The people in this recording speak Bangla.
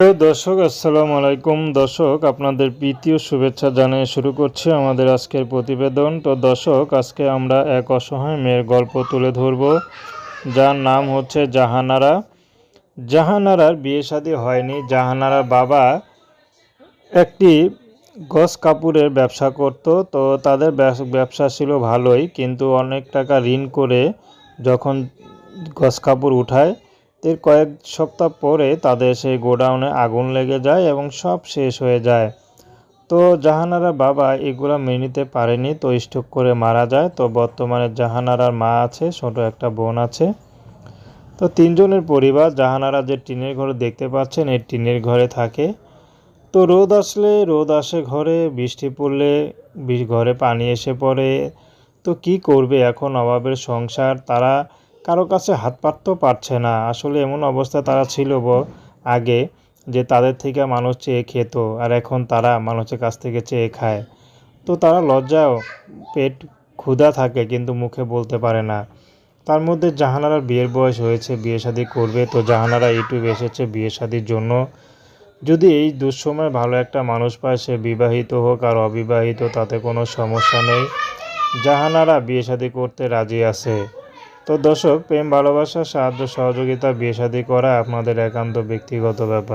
দর্শক, আসসালামু আলাইকুম। দর্শক, আপনাদের প্রীতীয় শুভেচ্ছা জানিয়ে শুরু করছি আমাদের আজকের প্রতিবেদন। তো দর্শক, আজকে আমরা এক অসহায় মেয়ের গল্প তুলে ধরব। যার নাম হচ্ছে জাহানারা। জাহানারার বিয়ে শাদী হয়নি। জাহানারার বাবা একটি গস কাপড়ের ব্যবসা করত। তো তাদের ব্যবসা ছিল ভালোই, কিন্তু অনেক টাকা ঋণ করে যখন গস কাপড় উঠায় এর কয়েক সপ্তাহ পরে তাদের সেই গোডাউনে আগুন লেগে যায় এবং সব শেষ হয়ে যায়। তো জাহানারা বাবা এগুলো মেনে নিতে পারেনি, তো স্ট্রোক করে মারা যায়। তো বর্তমানে জাহানারার মা আছে, ছোট একটা বোন আছে। তো তিনজনের পরিবার, জাহানারা যে টিনের ঘরে দেখতে পাচ্ছেন, এই টিনের ঘরে থাকে। তো রোদ আসলে, রোদ আসে ঘরে, বৃষ্টি পড়লে ঘরে পানি এসে পড়ে। তো কি করবে? এখন অভাবের সংসার, তারা কারও কাছে হাত পাততেও পারছে না। আসলে এমন অবস্থা তারা ছিল আগে যে তাদের থেকে মানুষ চেয়ে খেত আর এখন তারা মানুষের কাছ থেকে চেয়ে খায়। তো তারা লজ্জাও পেট ক্ষুধা থাকে কিন্তু মুখে বলতে পারে না। তার মধ্যে জাহানারার বিয়ের বয়স হয়েছে, বিয়ে শাদী করবে, তো জাহানারা ইউটিউবে এসেছে বিয়ে শাদির জন্য। যদি এই দুঃসময় ভালো একটা মানুষ পায়, সে বিবাহিত হোক আর অবিবাহিত, তাতে কোনো সমস্যা নেই। জাহানারা বিয়ে শাদী করতে রাজি আছে। তো দর্শক প্রেম ভালোবাসা সাহায্য সহযোগিতা বিয়ে করা আপনাদের একান্ত ব্যক্তিগত ব্যাপার।